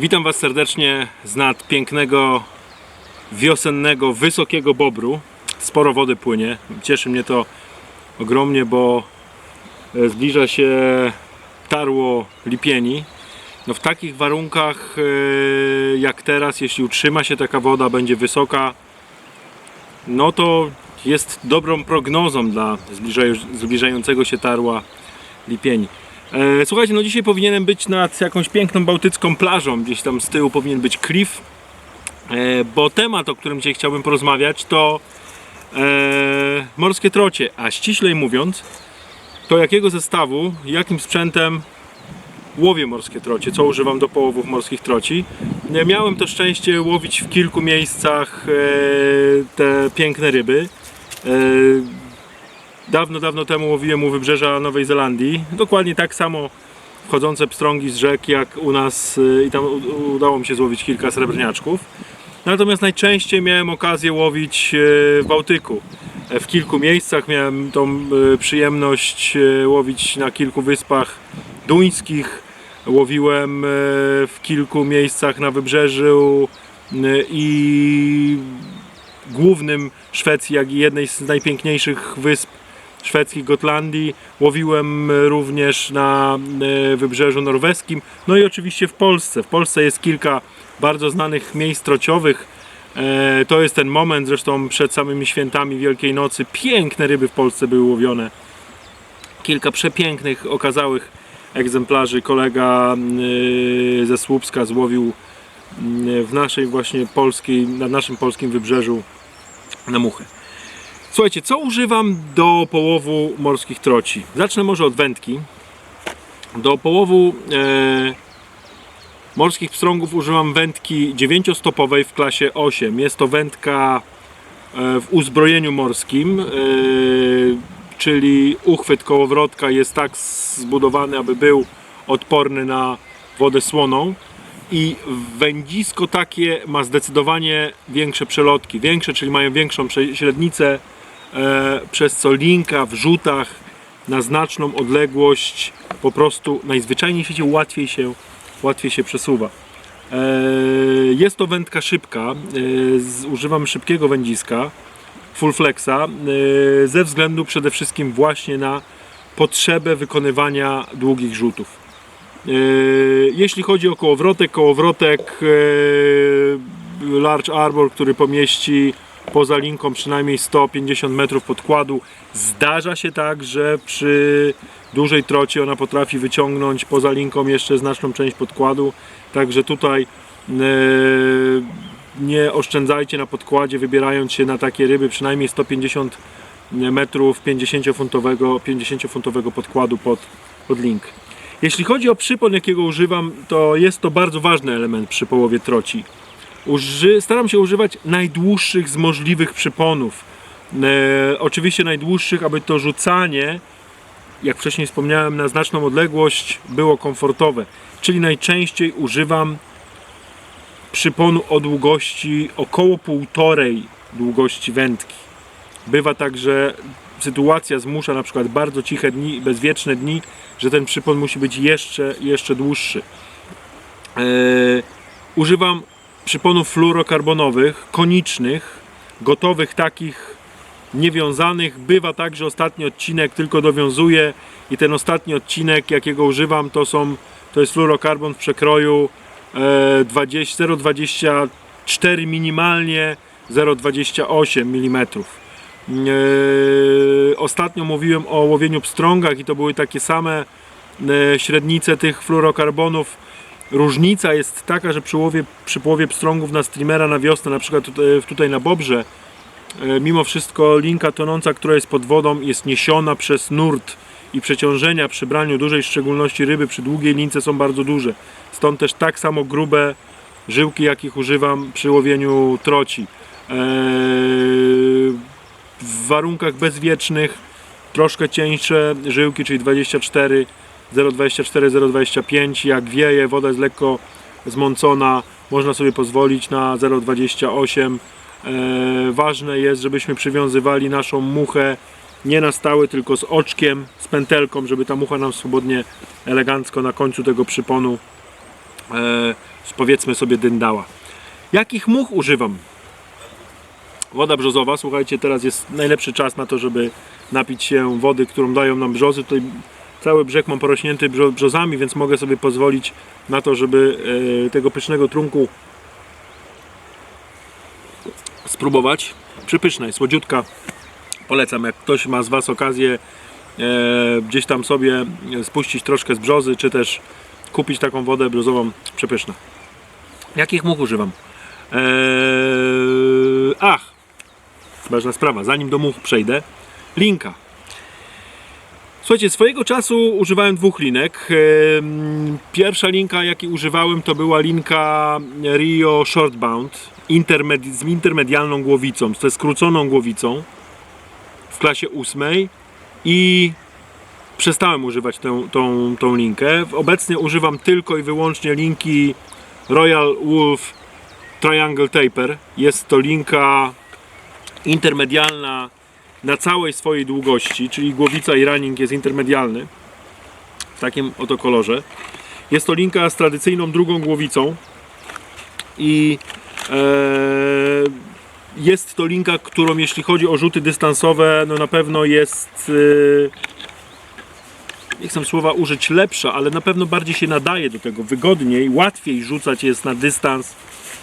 Witam Was serdecznie z nad pięknego, wiosennego, wysokiego Bobru. Sporo wody płynie. Cieszy mnie to ogromnie, bo e, zbliża się tarło lipieni. No w takich warunkach e, jak teraz, jeśli utrzyma się taka woda, będzie wysoka, no to jest dobrą prognozą dla zbliżającego się tarła lipieni. E, Słuchajcie, no dzisiaj powinienem być nad jakąś piękną bałtycką plażą, gdzieś tam z tyłu powinien być klif, e, bo temat, o którym dzisiaj chciałbym porozmawiać to e, morskie trocie, a ściślej mówiąc, to jakiego zestawu, jakim sprzętem łowię morskie trocie, co używam do połowów morskich troci. Miałem to szczęście łowić w kilku miejscach te piękne ryby. Dawno, dawno temu łowiłem u wybrzeża Nowej Zelandii. Dokładnie tak samo wchodzące pstrągi z rzek jak u nas y, i tam udało mi się złowić kilka srebrniaczków. Natomiast najczęściej miałem okazję łowić y, w Bałtyku. W kilku miejscach miałem tą y, przyjemność łowić na kilku wyspach duńskich. Łowiłem w kilku miejscach na wybrzeżu i głównym Szwecji, jak i jednej z najpiękniejszych wysp szwedzkich Gotlandii. Łowiłem e, również na e, wybrzeżu norweskim, no i oczywiście w Polsce. W Polsce jest kilka bardzo znanych miejsc trociowych. E, To jest ten moment, zresztą przed samymi świętami Wielkiej Nocy piękne ryby w Polsce były łowione. Kilka przepięknych, okazałych egzemplarzy kolega ze Słupska złowił w naszej właśnie polskiej, na naszym polskim wybrzeżu na muchę. Słuchajcie, co używam do połowu morskich troci? Zacznę może od wędki. Do połowu e, morskich pstrągów używam wędki 9-stopowej w klasie 8. Jest to wędka e, w uzbrojeniu morskim, e, czyli uchwyt kołowrotka jest tak zbudowany, aby był odporny na wodę słoną. I wędzisko takie ma zdecydowanie większe przelotki. Większe, czyli mają większą średnicę, przez co linka w rzutach na znaczną odległość po prostu najzwyczajniej w świecie łatwiej się, łatwiej się przesuwa. E, jest to wędka szybka. E, używam szybkiego wędziska full flexa e, ze względu przede wszystkim właśnie na potrzebę wykonywania długich rzutów. E, Jeśli chodzi o kołowrotek, kołowrotek e, Large Arbor, który pomieści poza linką przynajmniej 150 metrów podkładu. Zdarza się tak, że przy dużej trocie ona potrafi wyciągnąć poza linką jeszcze znaczną część podkładu. Także tutaj e, nie oszczędzajcie na podkładzie, wybierając się na takie ryby przynajmniej 150 metrów 50-funtowego 50 podkładu pod, pod link. Jeśli chodzi o przypon, jakiego używam, to jest to bardzo ważny element przy połowie troci. Uży, staram się używać najdłuższych z możliwych przyponów. E, oczywiście najdłuższych, aby to rzucanie, jak wcześniej wspomniałem, na znaczną odległość było komfortowe. Czyli najczęściej używam przyponu o długości około półtorej długości wędki. Bywa tak, że sytuacja zmusza na przykład bardzo ciche dni, bezwieczne dni, że ten przypon musi być jeszcze, jeszcze dłuższy. E, używam przyponów fluorokarbonowych, konicznych, gotowych takich niewiązanych. Bywa tak, że ostatni odcinek tylko dowiązuję i ten ostatni odcinek, jakiego używam, to są to jest fluorokarbon w przekroju e, 20 0,24 minimalnie 0,28 mm. E, ostatnio mówiłem o łowieniu pstrągach i to były takie same e, średnice tych fluorokarbonów. Różnica jest taka, że przy, łowie, przy połowie pstrągów na streamera na wiosnę, na przykład tutaj, tutaj na Bobrze, e, mimo wszystko linka tonąca, która jest pod wodą, jest niesiona przez nurt i przeciążenia przy braniu dużej szczególności ryby przy długiej lince są bardzo duże. Stąd też tak samo grube żyłki, jakich używam przy łowieniu troci. Eee, w warunkach bezwiecznych troszkę cieńsze żyłki, czyli 24, 0,24, 0,25. Jak wieje, woda jest lekko zmącona, można sobie pozwolić na 0,28. E, ważne jest, żebyśmy przywiązywali naszą muchę nie na stałe, tylko z oczkiem, z pętelką, żeby ta mucha nam swobodnie, elegancko na końcu tego przyponu e, powiedzmy sobie dyndała. Jakich much używam? Woda brzozowa, słuchajcie, teraz jest najlepszy czas na to, żeby napić się wody, którą dają nam brzozy. Tutaj cały brzeg mam porośnięty brzo- brzozami, więc mogę sobie pozwolić na to, żeby e, tego pysznego trunku spróbować. Przypyszna jest, słodziutka. Polecam, jak ktoś ma z Was okazję e, gdzieś tam sobie spuścić troszkę z brzozy, czy też kupić taką wodę brzozową, przepyszna. Jakich much używam? Eee, ach, ważna sprawa, zanim do much przejdę. Linka. Słuchajcie, swojego czasu używałem dwóch linek. Pierwsza linka, jakiej używałem, to była linka Rio Shortbound intermedi- z intermedialną głowicą, ze skróconą głowicą w klasie ósmej i przestałem używać tę, tą, tą linkę. Obecnie używam tylko i wyłącznie linki Royal Wolf Triangle Taper. Jest to linka intermedialna na całej swojej długości, czyli głowica i running jest intermedialny w takim oto kolorze. Jest to linka z tradycyjną drugą głowicą i e, jest to linka, którą jeśli chodzi o rzuty dystansowe, no na pewno jest e, nie chcę słowa użyć lepsza, ale na pewno bardziej się nadaje do tego, wygodniej, łatwiej rzucać jest na dystans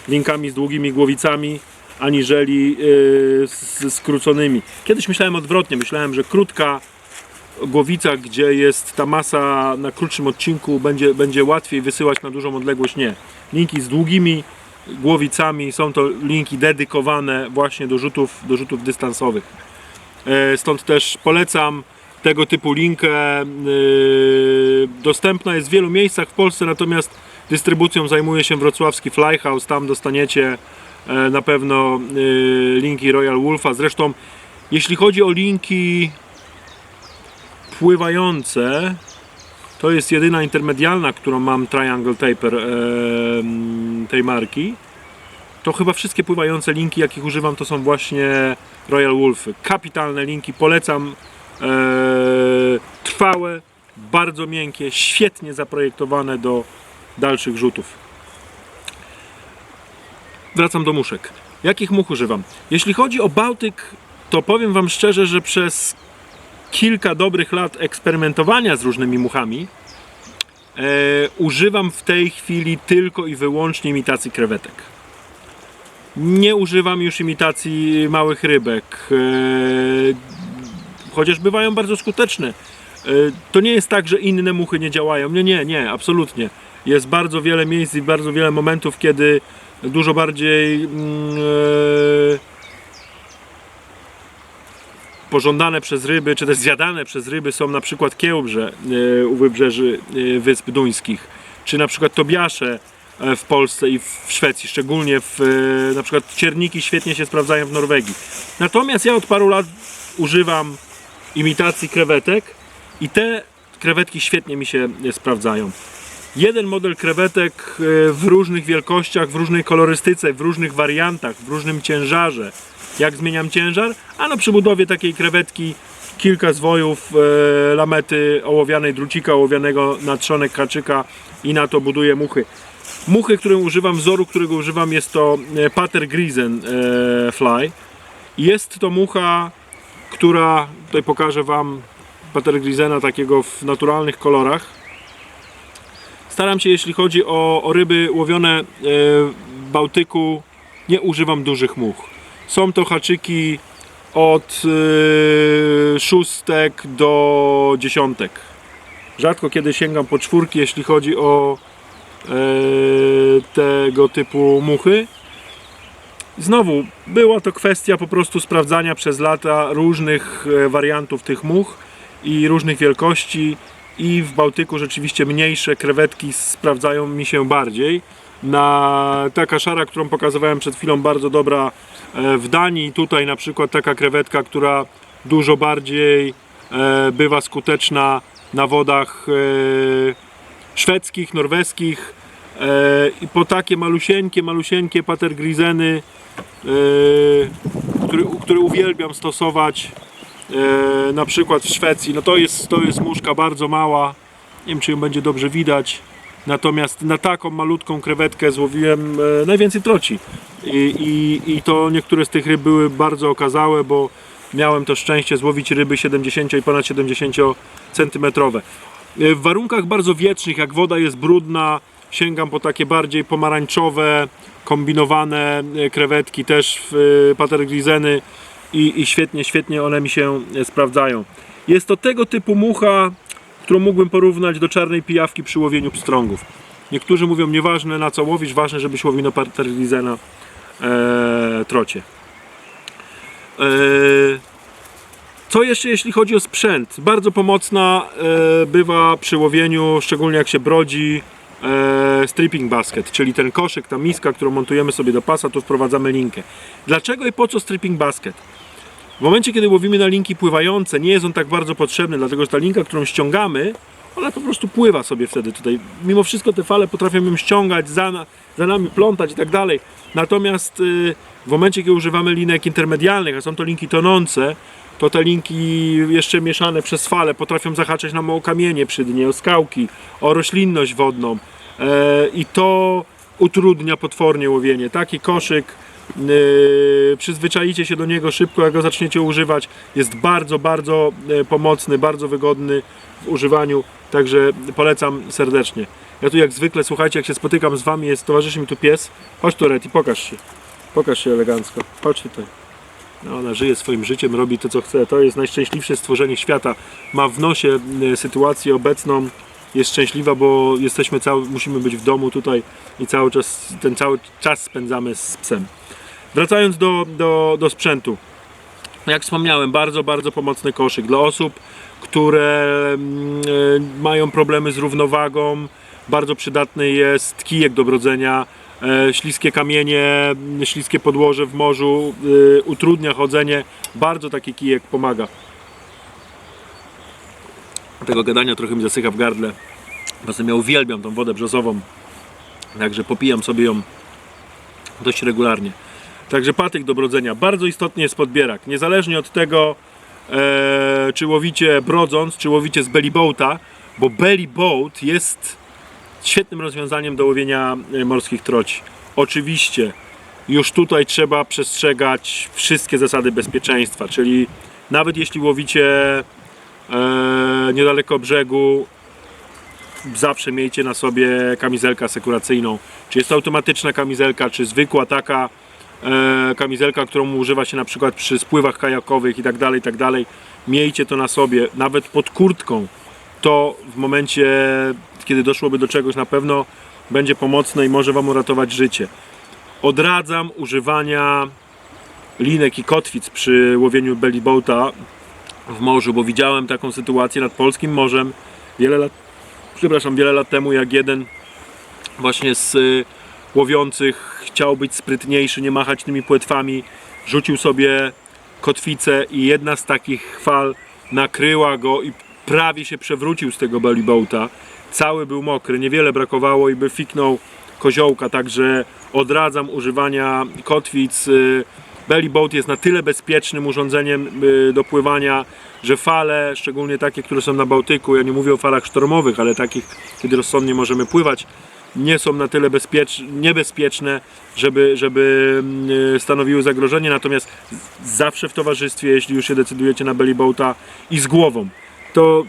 linkami z długimi głowicami, aniżeli yy, z skróconymi. Kiedyś myślałem odwrotnie, myślałem, że krótka głowica, gdzie jest ta masa na krótszym odcinku, będzie, będzie łatwiej wysyłać na dużą odległość. Nie. Linki z długimi głowicami są to linki dedykowane właśnie do rzutów, do rzutów dystansowych. E, Stąd też polecam tego typu linkę. Yy, Dostępna jest w wielu miejscach w Polsce, natomiast dystrybucją zajmuje się wrocławski Flyhouse. Tam dostaniecie e, na pewno yy, linki Royal Wolfa. Zresztą, jeśli chodzi o linki pływające, to jest jedyna intermedialna, którą mam Triangle Taper e, tej marki. To chyba wszystkie pływające linki, jakich używam, to są właśnie Royal Wolfy. Kapitalne linki, polecam. E, trwałe, bardzo miękkie, świetnie zaprojektowane do dalszych rzutów. Wracam do muszek. Jakich much używam? Jeśli chodzi o Bałtyk, to powiem Wam szczerze, że przez kilka dobrych lat eksperymentowania z różnymi muchami e, używam w tej chwili tylko i wyłącznie imitacji krewetek. Nie używam już imitacji małych rybek. E, chociaż bywają bardzo skuteczne. E, To nie jest tak, że inne muchy nie działają. Nie, nie, nie, absolutnie. Jest bardzo wiele miejsc i bardzo wiele momentów, kiedy dużo bardziej e, pożądane przez ryby, czy też zjadane przez ryby są na przykład kiełbrze e, u wybrzeży e, Wysp Duńskich, czy na przykład tobiasze e, w Polsce i w Szwecji, szczególnie w, e, na przykład cierniki świetnie się sprawdzają w Norwegii. Natomiast ja od paru lat używam imitacji krewetek i te krewetki świetnie mi się sprawdzają. Jeden model krewetek e, w różnych wielkościach, w różnej kolorystyce, w różnych wariantach, w różnym ciężarze. Jak zmieniam ciężar? Ano przy budowie takiej krewetki kilka zwojów e, lamety ołowianej, drucika ołowianego na trzonek haczyka i na to buduję muchy. Muchy, które używam, wzoru, którego używam jest to e, Pater Grisen e, Fly. Jest to mucha, która, tutaj pokażę Wam Pater Grisena takiego w naturalnych kolorach. Staram się, jeśli chodzi o, o ryby łowione e, w Bałtyku, nie używam dużych much. Są to haczyki od e, szóstek do dziesiątek. Rzadko kiedy sięgam po czwórki, jeśli chodzi o e, tego typu muchy. Znowu, była to kwestia po prostu sprawdzania przez lata różnych wariantów tych much i różnych wielkości. I w Bałtyku rzeczywiście mniejsze krewetki sprawdzają mi się bardziej. Na taka szara, którą pokazywałem przed chwilą, bardzo dobra e, w Danii. Tutaj na przykład taka krewetka, która dużo bardziej e, bywa skuteczna na wodach e, szwedzkich, norweskich. I po takie malusieńkie, malusieńkie patergrizeny, które, które uwielbiam stosować e, na przykład w Szwecji, no to jest, to jest muszka bardzo mała, nie wiem czy ją będzie dobrze widać, Natomiast na taką malutką krewetkę złowiłem e, najwięcej troci. I, i, I to niektóre z tych ryb były bardzo okazałe, bo miałem to szczęście złowić ryby 70 i ponad 70 centymetrowe. E, W warunkach bardzo wietrznych, jak woda jest brudna, sięgam po takie bardziej pomarańczowe, kombinowane krewetki, też w patergrizeny i, i świetnie, świetnie one mi się e, sprawdzają. Jest to tego typu mucha, którą mógłbym porównać do czarnej pijawki przy łowieniu pstrągów. Niektórzy mówią, nieważne na co łowisz, ważne, żebyś łowił na patergrizena e, trocie. E, co jeszcze jeśli chodzi o sprzęt? Bardzo pomocna e, bywa przy łowieniu, szczególnie jak się brodzi, e, stripping basket, czyli ten koszyk, ta miska, którą montujemy sobie do pasa, tu wprowadzamy linkę. Dlaczego i po co stripping basket? W momencie, kiedy łowimy na linki pływające, nie jest on tak bardzo potrzebny, dlatego że ta linka, którą ściągamy, ona po prostu pływa sobie wtedy tutaj. Mimo wszystko te fale potrafią ją ściągać, za, za nami plątać i tak dalej. Natomiast y, w momencie, kiedy używamy linek intermedialnych, a są to linki tonące, to te linki jeszcze mieszane przez fale potrafią zahaczać nam o kamienie przy dnie, o skałki, o roślinność wodną. E, I to utrudnia potwornie łowienie. Taki koszyk Yy, przyzwyczajicie się do niego szybko, jak go zaczniecie używać. Jest bardzo, bardzo e, pomocny, bardzo wygodny w używaniu, także polecam serdecznie. Ja tu jak zwykle, słuchajcie, jak się spotykam z Wami, jest towarzyszy mi tu pies. Chodź tu Reti, pokaż się. Pokaż się elegancko. Chodź tutaj. No, ona żyje swoim życiem, robi to co chce. To jest najszczęśliwsze stworzenie świata. Ma w nosie e, sytuację obecną. Jest szczęśliwa, bo jesteśmy cały, musimy być w domu tutaj i cały czas, ten cały czas spędzamy z psem. Wracając do, do, do sprzętu. Jak wspomniałem, bardzo, bardzo pomocny koszyk dla osób, które mm, e, mają problemy z równowagą. Bardzo przydatny jest kijek do brodzenia. E, śliskie kamienie, śliskie podłoże w morzu e, utrudnia chodzenie. Bardzo taki kijek pomaga. Tego gadania trochę mi zasycha w gardle. Poza ja uwielbiam tą wodę brzozową. Także popijam sobie ją dość regularnie. Także patyk do brodzenia. Bardzo istotny jest podbierak. Niezależnie od tego, e, czy łowicie brodząc, czy łowicie z belly boata, bo belly boat jest świetnym rozwiązaniem do łowienia e, morskich troci. Oczywiście już tutaj trzeba przestrzegać wszystkie zasady bezpieczeństwa, czyli nawet jeśli łowicie e, niedaleko brzegu, zawsze miejcie na sobie kamizelkę asekuracyjną. Czy jest to automatyczna kamizelka, czy zwykła taka e, kamizelka, którą używa się na przykład przy spływach kajakowych i tak dalej, i tak. Miejcie to na sobie, nawet pod kurtką. To w momencie, kiedy doszłoby do czegoś, na pewno będzie pomocne i może Wam uratować życie. Odradzam używania linek i kotwic przy łowieniu belly boata w morzu, bo widziałem taką sytuację nad polskim morzem wiele lat, przepraszam, wiele lat temu, jak jeden właśnie z y, łowiących chciał być sprytniejszy, nie machać tymi płetwami, rzucił sobie kotwicę i jedna z takich fal nakryła go i prawie się przewrócił z tego belly boata. Cały był mokry, niewiele brakowało i by fiknął koziołka, także odradzam używania kotwic. y, Belly boat jest na tyle bezpiecznym urządzeniem y, do pływania, że fale, szczególnie takie, które są na Bałtyku, ja nie mówię o falach sztormowych, ale takich, kiedy rozsądnie możemy pływać, nie są na tyle bezpiecz, niebezpieczne, żeby, żeby mm, stanowiły zagrożenie. Natomiast zawsze w towarzystwie, jeśli już się decydujecie na belly boata i z głową, to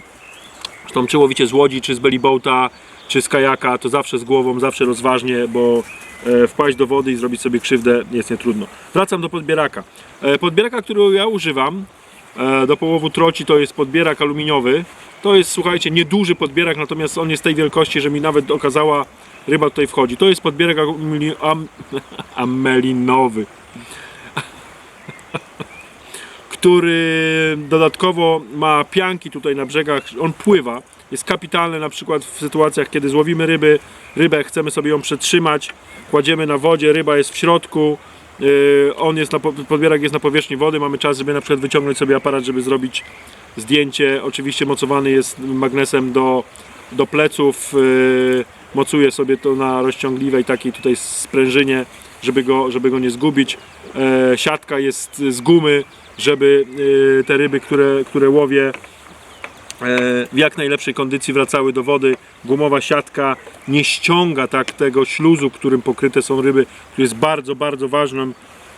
Zresztą czy łowicie z łodzi, czy z belly boata, czy z kajaka, to zawsze z głową, zawsze rozważnie, bo e, wpaść do wody i zrobić sobie krzywdę jest nietrudno. Wracam do podbieraka. E, podbieraka, którego ja używam e, do połowu troci, to jest podbierak aluminiowy. To jest, słuchajcie, nieduży podbierak, natomiast on jest tej wielkości, że mi nawet okazała ryba tutaj wchodzi. To jest podbierak am, amelinowy który dodatkowo ma pianki tutaj na brzegach, on pływa. Jest kapitalny na przykład w sytuacjach, kiedy złowimy ryby, rybę, chcemy sobie ją przetrzymać, kładziemy na wodzie, ryba jest w środku, yy, on jest na, po- podbierak jest na powierzchni wody, mamy czas, żeby na przykład wyciągnąć sobie aparat, żeby zrobić zdjęcie. Oczywiście mocowany jest magnesem do, do pleców, yy, mocuje sobie to na rozciągliwej takiej tutaj sprężynie, żeby go, żeby go nie zgubić. E, siatka jest z gumy, żeby e, te ryby, które, które łowię, w jak najlepszej kondycji wracały do wody. Gumowa siatka nie ściąga tak tego śluzu, którym pokryte są ryby, który jest bardzo, bardzo ważną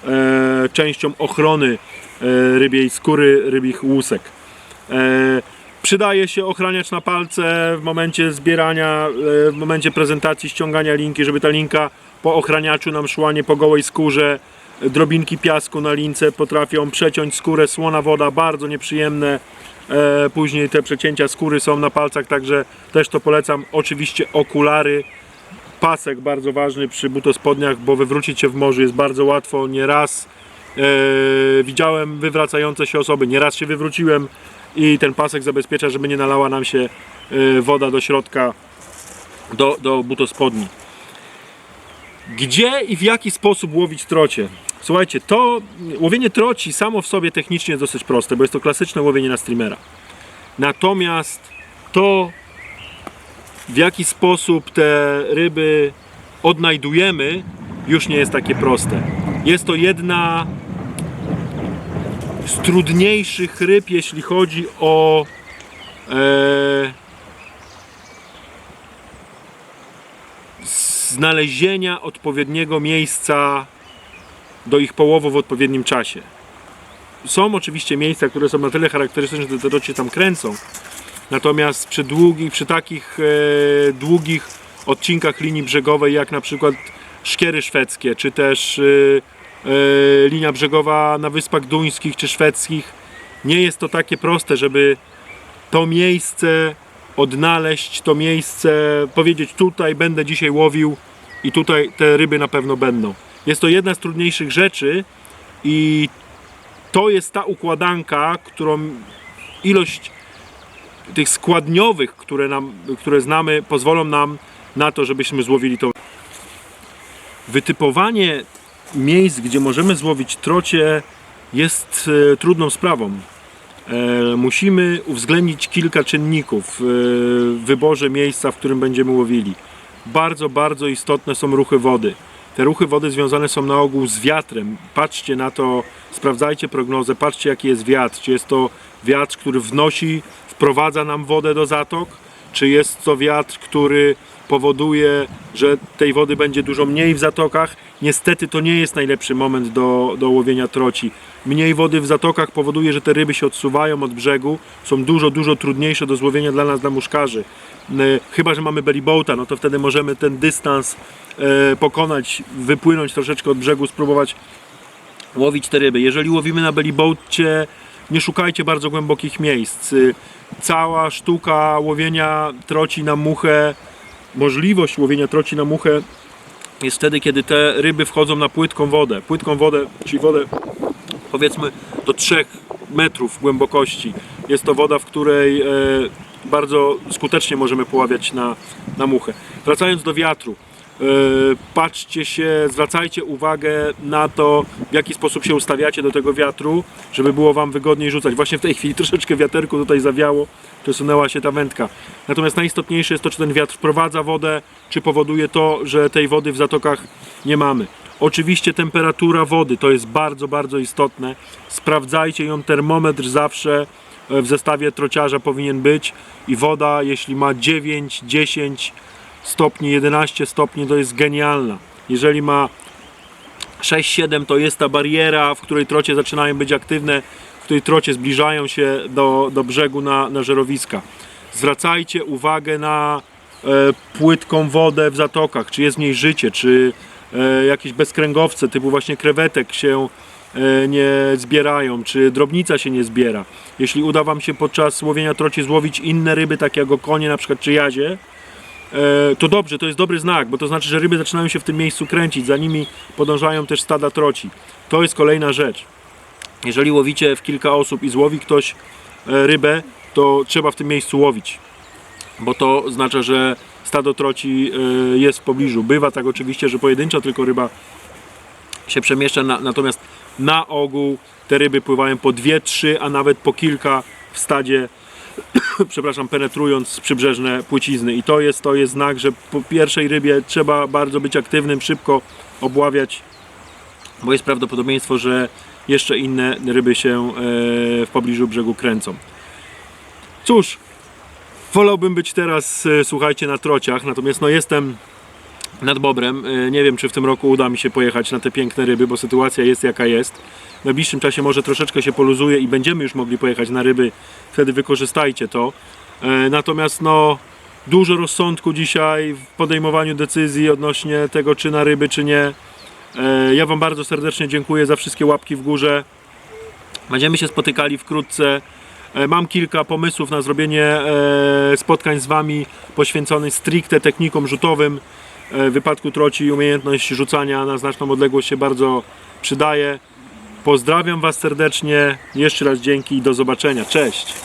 e, częścią ochrony e, rybiej skóry, rybich łusek. E, przydaje się ochraniacz na palce w momencie zbierania, e, w momencie prezentacji, ściągania linki, żeby ta linka po ochraniaczu nam szła nie po gołej skórze. Drobinki piasku na lince potrafią przeciąć skórę, słona woda, bardzo nieprzyjemne. E, później te przecięcia skóry są na palcach, także też to polecam. Oczywiście okulary, pasek bardzo ważny przy butospodniach, bo wywrócić się w morzu jest bardzo łatwo. Nieraz e, widziałem wywracające się osoby, nieraz się wywróciłem i ten pasek zabezpiecza, żeby nie nalała nam się e, woda do środka, do, do butospodni. Gdzie i w jaki sposób łowić trocie? Słuchajcie, to łowienie troci samo w sobie technicznie jest dosyć proste, bo jest to klasyczne łowienie na streamera. Natomiast to w jaki sposób te ryby odnajdujemy, już nie jest takie proste. Jest to jedna z trudniejszych ryb, jeśli chodzi o e, znalezienia odpowiedniego miejsca do ich połowu w odpowiednim czasie. Są oczywiście miejsca, które są na tyle charakterystyczne, że te trocie tam kręcą. Natomiast przy długich, przy takich e, długich odcinkach linii brzegowej, jak na przykład szkiery szwedzkie, czy też e, e, linia brzegowa na Wyspach Duńskich czy Szwedzkich, nie jest to takie proste, żeby to miejsce odnaleźć, to miejsce, powiedzieć tutaj będę dzisiaj łowił i tutaj te ryby na pewno będą. Jest to jedna z trudniejszych rzeczy i to jest ta układanka, którą ilość tych składniowych, które, nam, które znamy, pozwolą nam na to, żebyśmy złowili to. Wytypowanie miejsc, gdzie możemy złowić trocie, jest e, trudną sprawą. E, musimy uwzględnić kilka czynników e, w wyborze miejsca, w którym będziemy łowili. Bardzo, bardzo istotne są ruchy wody. Te ruchy wody związane są na ogół z wiatrem. Patrzcie na to, sprawdzajcie prognozę, patrzcie jaki jest wiatr. Czy jest to wiatr, który wnosi, wprowadza nam wodę do zatok, czy jest to wiatr, który powoduje, że tej wody będzie dużo mniej w zatokach. Niestety to nie jest najlepszy moment do, do łowienia troci. Mniej wody w zatokach powoduje, że te ryby się odsuwają od brzegu, są dużo, dużo trudniejsze do złowienia dla nas, dla muszkarzy. E, Chyba, że mamy belly boata, no to wtedy możemy ten dystans e, pokonać, wypłynąć troszeczkę od brzegu, spróbować łowić te ryby. Jeżeli łowimy na belly boacie, nie szukajcie bardzo głębokich miejsc. Y, Cała sztuka łowienia troci na muchę, możliwość łowienia troci na muchę jest wtedy, kiedy te ryby wchodzą na płytką wodę. Płytką wodę, czyli wodę powiedzmy do 3 metrów głębokości. Jest to woda, w której e, bardzo skutecznie możemy poławiać na, na muchę. Wracając do wiatru. E, Patrzcie się, zwracajcie uwagę na to, w jaki sposób się ustawiacie do tego wiatru, żeby było Wam wygodniej rzucać. Właśnie w tej chwili troszeczkę wiaterku tutaj zawiało, przesunęła się ta wędka. Natomiast najistotniejsze jest to, czy ten wiatr wprowadza wodę, czy powoduje to, że tej wody w zatokach nie mamy. Oczywiście temperatura wody to jest bardzo, bardzo istotne. Sprawdzajcie ją, termometr zawsze e, w zestawie trociarza powinien być i woda, jeśli ma 9, 10 stopni, 11 stopni, to jest genialna. Jeżeli ma 6-7 to jest ta bariera, w której trocie zaczynają być aktywne, w której trocie zbliżają się do, do brzegu na, na żerowiska. Zwracajcie uwagę na e, płytką wodę w zatokach, czy jest w niej życie, czy e, jakieś bezkręgowce typu właśnie krewetek się e, nie zbierają, czy drobnica się nie zbiera. Jeśli uda Wam się podczas łowienia troci złowić inne ryby, takie jak okonie na przykład, czy jazie, to dobrze, to jest dobry znak, bo to znaczy, że ryby zaczynają się w tym miejscu kręcić, za nimi podążają też stada troci. To jest kolejna rzecz. Jeżeli łowicie w kilka osób i złowi ktoś e, rybę, to trzeba w tym miejscu łowić, bo to oznacza, że stado troci e, jest w pobliżu. Bywa tak oczywiście, że pojedyncza tylko ryba się przemieszcza, na, natomiast na ogół te ryby pływają po dwie, trzy, a nawet po kilka w stadzie przepraszam, penetrując przybrzeżne płycizny. I to jest, to jest znak, że po pierwszej rybie trzeba bardzo być aktywnym, szybko obławiać, bo jest prawdopodobieństwo, że jeszcze inne ryby się e, w pobliżu brzegu kręcą. Cóż, Wolałbym być teraz, e, słuchajcie, na trociach, natomiast no jestem nad Bobrem. E, Nie wiem, czy w tym roku uda mi się pojechać na te piękne ryby, bo sytuacja jest jaka jest. W najbliższym czasie może troszeczkę się poluzuje i będziemy już mogli pojechać na ryby. Wtedy wykorzystajcie to. E, Natomiast no dużo rozsądku dzisiaj w podejmowaniu decyzji odnośnie tego, czy na ryby, czy nie. E, Ja Wam bardzo serdecznie dziękuję za wszystkie łapki w górze. Będziemy się spotykali wkrótce. Mam kilka pomysłów na zrobienie spotkań z Wami poświęconych stricte technikom rzutowym. E, W wypadku troci umiejętność rzucania na znaczną odległość się bardzo przydaje. Pozdrawiam Was serdecznie. Jeszcze raz dzięki i do zobaczenia. Cześć!